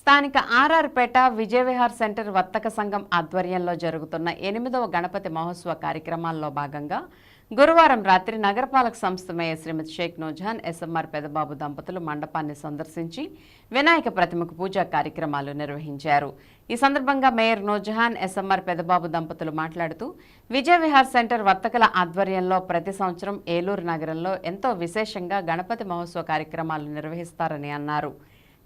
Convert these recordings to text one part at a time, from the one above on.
స్థానిక ఆర్ఆర్పేట విజయవిహార్ సెంటర్ వర్తక సంఘం ఆధ్వర్యంలో జరుగుతున్న ఎనిమిదవ గణపతి మహోత్సవ కార్యక్రమాల్లో భాగంగా గురువారం రాత్రి నగరపాలక సంస్థ మేయర్ శ్రీమతి షేక్ నూజహాన్ ఎస్ఎంఆర్ పెదబాబు దంపతులు మండపాన్ని సందర్శించి వినాయక ప్రతిమకు పూజా కార్యక్రమాలు నిర్వహించారు. ఈ సందర్భంగా మేయర్ నూజహాన్ ఎస్ఎంఆర్ పెదబాబు దంపతులు మాట్లాడుతూ విజయవిహార్ సెంటర్ వర్తకల ఆధ్వర్యంలో ప్రతి సంవత్సరం ఏలూరు నగరంలో ఎంతో విశేషంగా గణపతి మహోత్సవ కార్యక్రమాలు నిర్వహిస్తారని అన్నారు.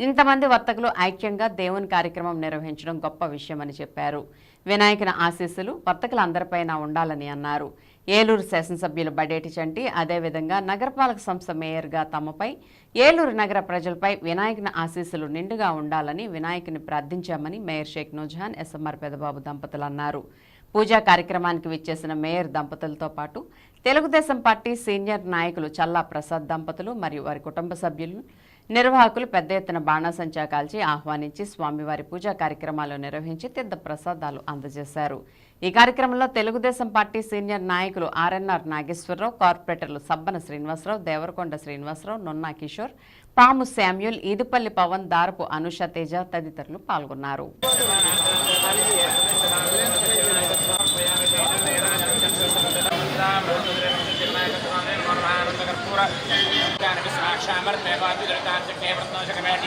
ఇంతమంది వర్తకులు ఐక్యంగా దేవుని కార్యక్రమం నిర్వహించడం గొప్ప విషయమని చెప్పారు. వినాయకుని ఆశీస్సులు వర్తకులందరిపైన ఉండాలని అన్నారు. ఏలూరు శాసనసభ్యులు బడేటి చంటి అదేవిధంగా నగరపాలక సంస్థ మేయర్గా తమపై ఏలూరు నగర ప్రజలపై వినాయకుని ఆశీస్సులు నిండుగా ఉండాలని వినాయకుని ప్రార్థించామని మేయర్ షేక్ నూజహాన్ ఎస్ఎంఆర్ పెదబాబు దంపతులు అన్నారు. పూజా కార్యక్రమానికి విచ్చేసిన మేయర్ దంపతులతో పాటు తెలుగుదేశం పార్టీ సీనియర్ నాయకులు చల్లా ప్రసాద్ దంపతులు మరియు వారి కుటుంబ సభ్యులు నిర్వాహకులు పెద్ద ఎత్తున బాణాసంచా కాల్చి ఆహ్వానించి స్వామివారి పూజా కార్యక్రమాలు నిర్వహించి తీర్థ ప్రసాదాలు అందజేశారు. ఈ కార్యక్రమంలో తెలుగుదేశం పార్టీ సీనియర్ నాయకులు ఆర్ఎన్ఆర్ నాగేశ్వరరావు కార్పొరేటర్లు సబ్బన శ్రీనివాసరావు దేవరకొండ శ్రీనివాసరావు నొన్నా కిషోర్ పాము శామ్యుల్ ఈదుపల్లి పవన్ దారపు అనుష తేజ తదితరులు పాల్గొన్నారు.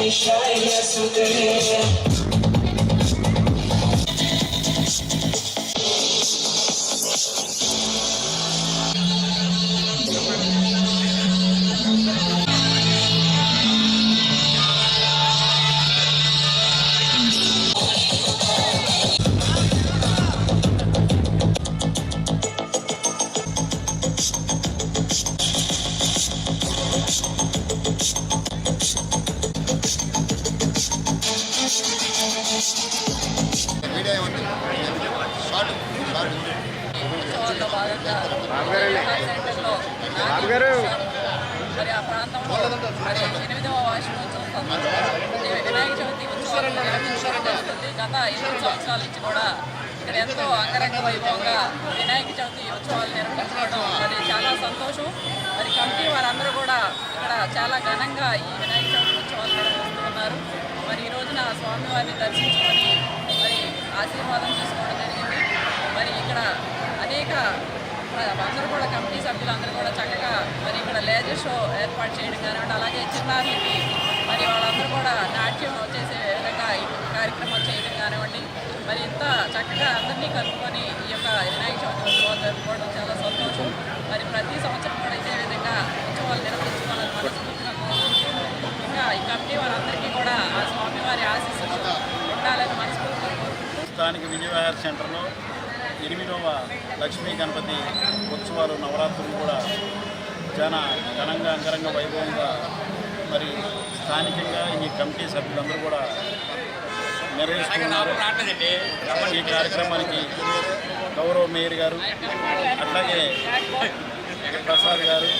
me shine yesterday. ఉత్సవాల్లో భాగంగా మరి ఆ ప్రాంతంలో మరి ఎనిమిదవ వార్షికోత్సవం వినాయక చవితి ఉత్సవాలు నిర్వహించడం జరుగుతుంది గత ఎనిమిది సంవత్సరాల నుంచి కూడా ఇక్కడ ఎంతో అంగరంగ వైభవంగా వినాయక చవితి ఉత్సవాలు నిర్వహించుకోవడం మరి చాలా సంతోషం మరి కమిటీ వారందరూ కూడా ఇక్కడ చాలా ఘనంగా ఈ వినాయక చవితి ఉత్సవాలు నిర్వహిస్తూ మరి ఈ రోజున స్వామివారిని దర్శించుకొని మరి ఆశీర్వాదం తీసుకోవడం జరిగింది మరి ఇక్కడ అనేక అందరూ కూడా కమిటీ సభ్యులు అందరూ కూడా చక్కగా మరి ఇక్కడ లేజర్ షో ఏర్పాటు చేయడం కానివ్వండి అలాగే చిన్నారులకి మరి వాళ్ళందరూ కూడా నాట్యం చేసే విధంగా కార్యక్రమాలు చేయడం కానివ్వండి మరి ఇంత చక్కగా అందరినీ కలుపుకొని ఈ యొక్క వినాయక చవితి ఉత్సవాలు జరుపుకోవడం చాలా సంతోషం. మరి ప్రతి సంవత్సరం కూడా ఇదే విధంగా ఉత్సవాలు నిర్వహించుకోవాలని మనస్ఫూర్తిగా కోరుకుంటూ ఇంకా ఈ కమిటీ వారందరికీ కూడా ఆ స్వామివారి ఆశీస్సులు ఉండాలని మనస్ఫూర్తిగా కోరుకుంటూ స్థానిక విజయవాడ సెంటర్లో ఎనిమిదవ లక్ష్మీ గణపతి ఉత్సవాలు నవరాత్రులు కూడా చాలా ఘనంగా అంగరంగ వైభవంగా మరి స్థానికంగా ఈ కమిటీ సభ్యులందరూ కూడా నిర్వహిస్తున్నారు. ఈ కార్యక్రమానికి గౌరవ మేయర్ గారు అట్లాగే ప్రసాద్ గారు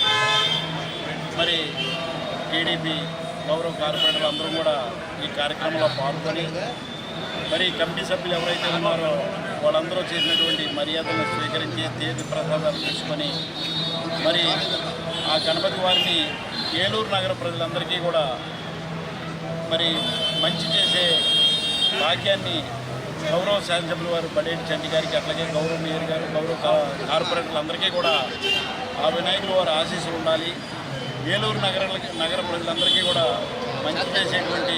మరి టీడీపీ గౌరవ కార్పొరేటర్లు అందరూ కూడా ఈ కార్యక్రమంలో పాల్గొని మరి కమిటీ సభ్యులు ఎవరైతే ఉన్నారో వాళ్ళందరూ చేసినటువంటి మర్యాదలను స్వీకరించి తీర్థ ప్రసాదాలు తీసుకొని మరి ఆ గణపతి వారిని ఏలూరు నగర ప్రజలందరికీ కూడా మరి మంచి చేసే వాక్యాన్ని గౌరవ శాసనసభ్యుల వారు బడేటి చండి గారికి అట్లాగే గౌరవ మేయర్ గారు గౌరవ కా- కార్పొరేటర్లందరికీ కూడా ఆ వినాయకులు వారి ఆశీస్సులు ఉండాలి. ఏలూరు నగర నగర ప్రజలందరికీ కూడా మంచి చేసేటువంటి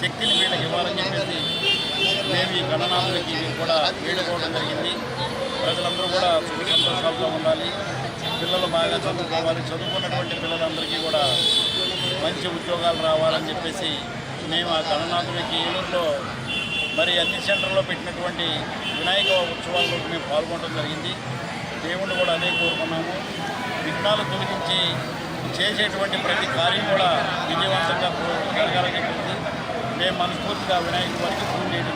శక్తిని వీళ్ళకి ఇవ్వాలని చెప్పేసి మేము ఈ గణనాథులకి కూడా వేడుకోవడం జరిగింది. ప్రజలందరూ కూడా సుఖ సంతోషాలతో ఉండాలి. పిల్లలు బాగా చదువుకోవాలి. చదువుకున్నటువంటి పిల్లలందరికీ కూడా మంచి ఉద్యోగాలు రావాలని చెప్పేసి మేము ఆ గణనాథులకి ఏలూరులో మరి అన్ని సెంటర్లో పెట్టినటువంటి వినాయక ఉత్సవాల్లో మేము పాల్గొనడం జరిగింది. దేవుణ్ణి కూడా అదే కోరుకున్నాము. విఘ్నాలు తొలగించి చేసేటువంటి ప్రతి కార్యం కూడా విజయవంతంగా జరగాలని మేము మనస్ఫూర్తిగా వినాయకుడి వారికి పూజ చేయడం